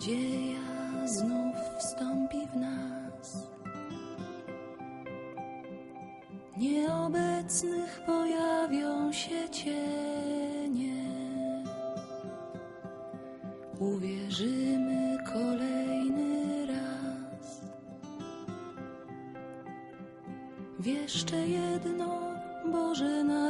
nadzieja znów wstąpi w nas. Nieobecnych pojawią się cienie. Uwierzymy kolejny raz. W jeszcze jedno Boże Narodzenie.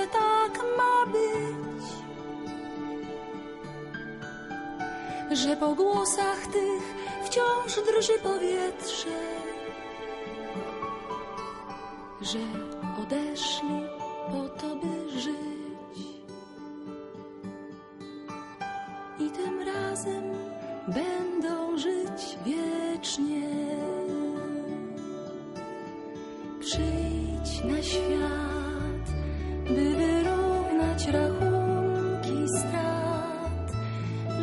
Że po głosach tych wciąż drży powietrze, że odeszli po to, by żyć. I tym razem będą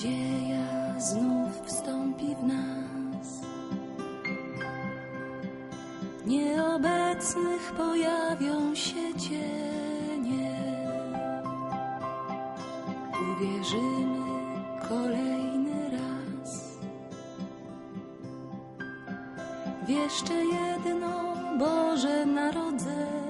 Nadzieja znów wstąpi w nas. Nieobecnych pojawią się cienie uwierzymy kolejny raz. Jeszcze jedno Boże Narodzenie.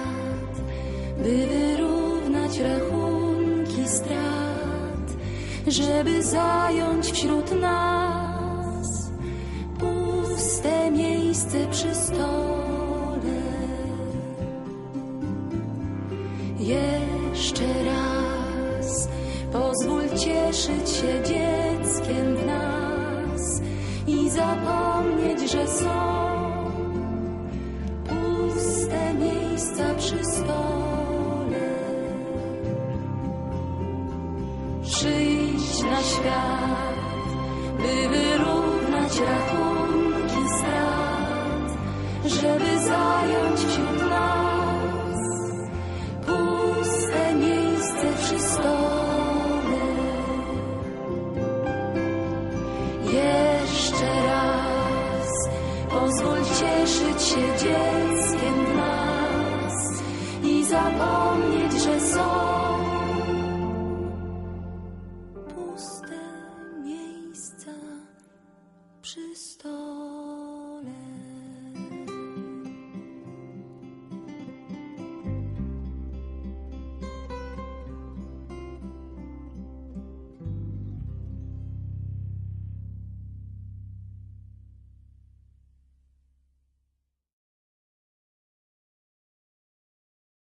by wyrównać rachunki strat, żeby zająć wśród nas puste miejsce przy stole. Jeszcze raz pozwól cieszyć się dzieckiem w nas i zapomnieć, że są Na świat, by wyrównać rachunki strat, żeby zająć wśród nas puste miejsce przy stole. Jeszcze raz pozwól cieszyć się dzieckiem przy stole.